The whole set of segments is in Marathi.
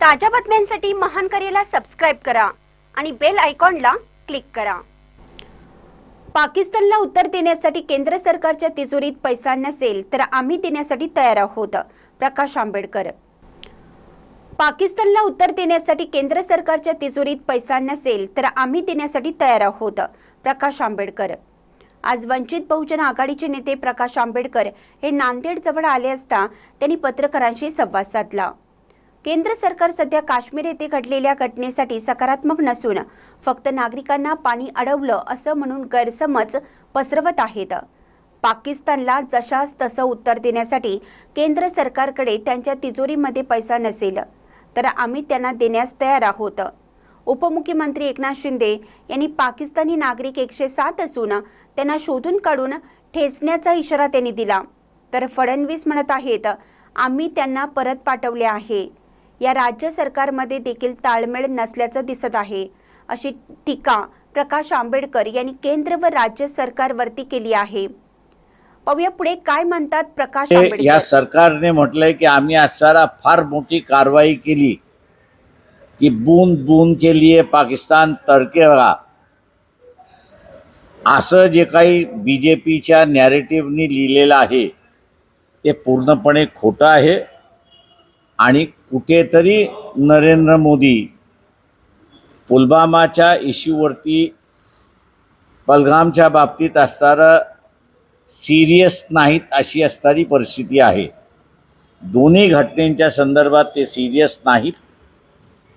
ताज्या बातम्यांसाठी महान करेला सबस्क्राईब करा आणि बेल आयकॉनला क्लिक करा. पाकिस्तानला उत्तर देण्यासाठी केंद्र सरकारच्या तिजोरीत पैसा नसेल तर आम्ही देण्यासाठी तयार आहोत प्रकाश आंबेडकर. पाकिस्तानला उत्तर देण्यासाठी केंद्र सरकारच्या तिजोरीत पैसा नसेल तर आम्ही देण्यासाठी तयार आहोत प्रकाश आंबेडकर. आज वंचित बहुजन आघाडीचे नेते प्रकाश आंबेडकर हे नांदेड जवळ आले असता त्यांनी पत्रकारांशी संवाद साधला. केंद्र सरकार सध्या काश्मीर येथे घडलेल्या घटनेसाठी सकारात्मक नसून फक्त नागरिकांना पाणी अडवलं असं म्हणून गैरसमज पसरवत आहेत. पाकिस्तानला जशास तसं उत्तर देण्यासाठी केंद्र सरकारकडे त्यांच्या तिजोरीमध्ये पैसा नसेल तर आम्ही त्यांना देण्यास तयार आहोत. उपमुख्यमंत्री एकनाथ शिंदे यांनी पाकिस्तानी नागरिक एकशे सात असून त्यांना शोधून काढून ठेचण्याचा इशारा त्यांनी दिला. तर फडणवीस म्हणत आहेत आम्ही त्यांना परत पाठवले आहे. या राज्य सरकारमध्ये देखील ताळमेळ नसल्याचं दिसत आहे. अशी टीका प्रकाश आंबेडकर यांनी केंद्र व राज्य सरकारवरती केली आहे. पाहूया पुढे काय म्हणतात प्रकाश ते या आंबेडकर सरकारने म्हटलंय की आम्ही आज सारा फार मोठी कारवाई केली. की बूंद बूंद के लिए पाकिस्तान तडकेगा असं जे काही बी जे पीच्या नॅरेटिव्हनी लिहिलेलं आहे ते पूर्णपणे खोटं आहे. आणि कुठेतरी नरेंद्र मोदी पुलवामाच्या इश्यूवरती पलगामच्या बाबतीत असणारं सिरियस नाहीत अशी असणारी परिस्थिती आहे. दोन्ही घटनेच्या संदर्भात ते सिरियस नाहीत.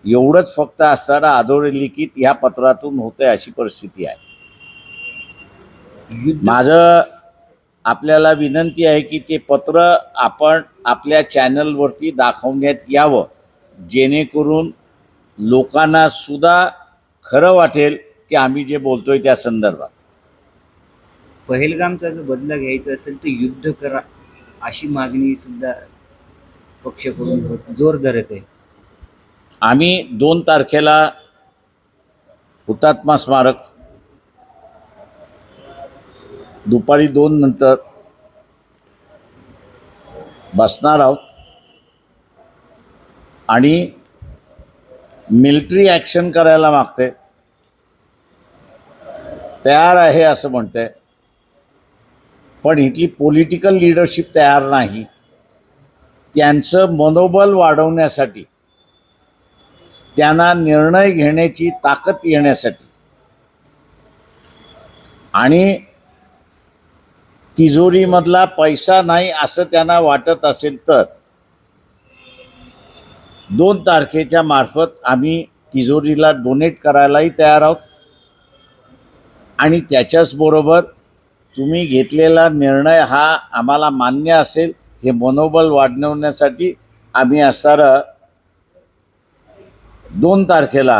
एवढंच फक्त असणारं अधोरेलिखित ह्या पत्रातून होतंय अशी परिस्थिती आहे. माझं आपल्याला विनंती आहे की ते पत्र आपण आपल्या चॅनलवरती दाखवण्यात यावं. जेणेकरून लोकांना सुद्धा खरं वाटेल की आम्ही जे बोलतोय त्या संदर्भात. पहलगामचा जर बदला घ्यायचा असेल तर युद्ध करा अशी मागणी सुद्धा पक्षाकडून जोर धरत आहे. आम्ही दोन तारखेला हुतात्मा स्मारक दुपारी दोन नंतर बसणार आहोत. आणि मिलिटरी ॲक्शन करायला मागते. तयार आहे असं म्हणते. पण इथली पॉलिटिकल लिडरशिप तयार नाही. त्यांचं मनोबल वाढवण्यासाठी त्यांना निर्णय घेण्याची ताकद येण्यासाठी आणि तिजोरीमधला पैसा नाही असं त्यांना वाटत असेल तर. दोन तारखेच्या मार्फत आम्ही तिजोरीला डोनेट करायलाही तयार आहोत. आणि त्याच्याचबरोबर तुम्ही घेतलेला निर्णय हा आम्हाला मान्य असेल हे मनोबल वाढवण्यासाठी आम्ही असणारं दोन तारखेला